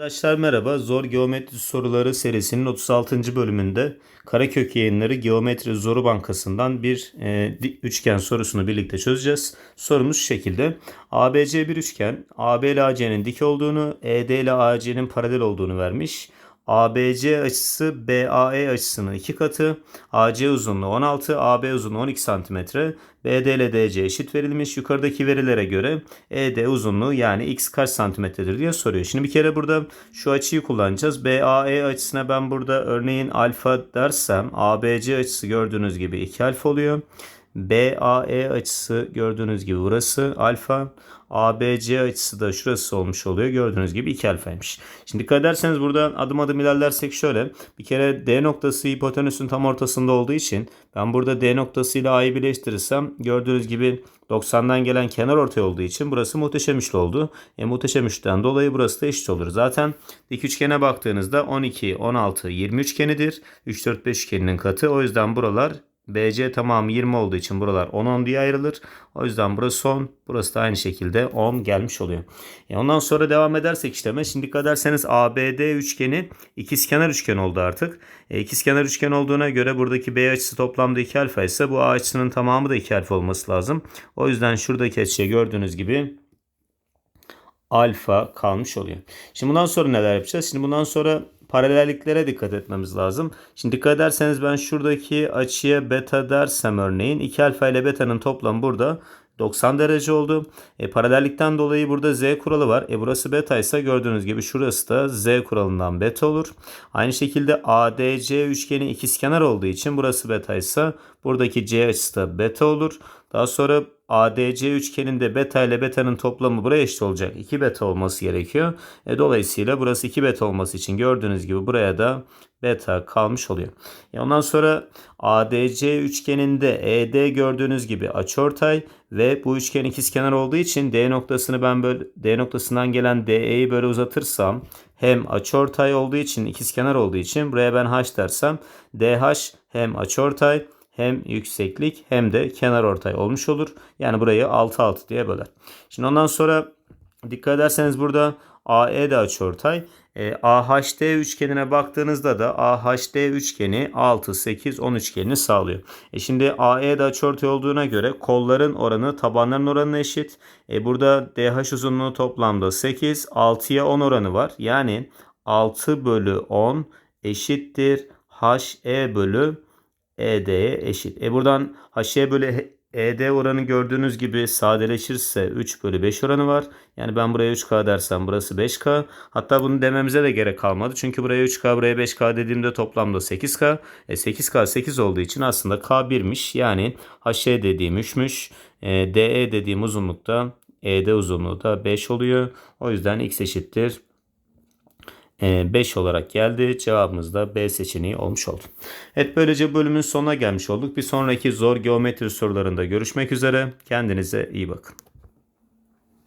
Arkadaşlar merhaba. Zor Geometri Soruları serisinin 36. bölümünde Karakök Yayınları Geometri Zoru Bankası'ndan bir e, üçgen sorusunu birlikte çözeceğiz. Sorumuz şu şekilde. ABC bir üçgen. AB ile AC'nin dik olduğunu, ED ile AC'nin paralel olduğunu vermiş. ABC açısı BAE açısının iki katı. AC uzunluğu 16, AB uzunluğu 12 cm. BD ile DC eşit verilmiş. Yukarıdaki verilere göre ED uzunluğu yani x kaç santimetredir diye soruyor. Şimdi bir kere burada şu açıyı kullanacağız. BAE açısına ben burada örneğin alfa dersem ABC açısı gördüğünüz gibi 2 alfa oluyor. BAE açısı gördüğünüz gibi burası alfa. ABC açısı da şurası olmuş oluyor. Gördüğünüz gibi 2 alfaymış. Şimdi dikkat ederseniz burada adım adım ilerlersek şöyle. Bir kere D noktası hipotenüsün tam ortasında olduğu için ben burada D noktası ile A'yı birleştirirsem gördüğünüz gibi 90'dan gelen kenar ortay olduğu için burası muhteşem üçlü oldu. E, muhteşem üçten dolayı burası da eşit olur. Zaten dik üçgene baktığınızda 12, 16, 20 üçgenidir. 3, 4, 5 üçgeninin katı. O yüzden buralar BC tamamı 20 olduğu için buralar 10 10 diye ayrılır. O yüzden burası 10. Burası da aynı şekilde 10 gelmiş oluyor. E ondan sonra devam edersek işleme. Şimdi dikkat ederseniz ABD üçgeni ikizkenar üçgen oldu artık. E, ikizkenar üçgen olduğuna göre buradaki B açısı toplamda 2 alfa ise bu A açısının tamamı da 2 alfa olması lazım. O yüzden şuradaki açıya gördüğünüz gibi alfa kalmış oluyor. Şimdi bundan sonra neler yapacağız? Şimdi bundan sonra paralelliklere dikkat etmemiz lazım. Şimdi dikkat ederseniz ben şuradaki açıya beta dersem örneğin 2 alfa ile beta'nın toplamı burada 90 derece oldu. E, paralellikten dolayı burada z kuralı var. E, burası beta ise gördüğünüz gibi şurası da z kuralından beta olur. Aynı şekilde ADC üçgeni ikizkenar olduğu için burası beta ise buradaki c açısı da beta olur. Daha sonra ADC üçgeninde beta ile beta'nın toplamı buraya eşit olacak. 2 beta olması gerekiyor. E, dolayısıyla burası 2 beta olması için gördüğünüz gibi buraya da beta kalmış oluyor. E, ondan sonra ADC üçgeninde ED gördüğünüz gibi açıortay ve bu üçgen ikizkenar olduğu için D noktasını ben böyle D noktasından gelen DE'yi böyle uzatırsam hem açıortay olduğu için ikizkenar olduğu için buraya ben H dersem DH hem açıortay hem yükseklik hem de kenar ortay olmuş olur. Yani burayı 6 6 diye böler. Şimdi ondan sonra dikkat ederseniz burada AE de açıortay. E, AHD üçgenine baktığınızda da AHD üçgeni 6, 8, 10 üçgenini sağlıyor. E şimdi AE de açıortay olduğuna göre kolların oranı tabanların oranına eşit. E burada DH uzunluğu toplamda 8, 6'ya 10 oranı var. Yani 6 bölü 10 eşittir HE bölü ED'ye eşit. E buradan HE bölü ED oranı gördüğünüz gibi sadeleşirse 3 bölü 5 oranı var. Yani ben buraya 3K dersem burası 5K. Hatta bunu dememize de gerek kalmadı. Çünkü buraya 3K buraya 5K dediğimde toplamda 8K. E 8K 8 olduğu için aslında K1'miş. Yani HE dediğim 3'müş. E, DE dediğim uzunlukta ED uzunluğu da 5 oluyor. O yüzden X eşittir 5 olarak geldi. Cevabımız da B seçeneği olmuş oldu. Evet böylece bölümün sonuna gelmiş olduk. Bir sonraki zor geometri sorularında görüşmek üzere. Kendinize iyi bakın.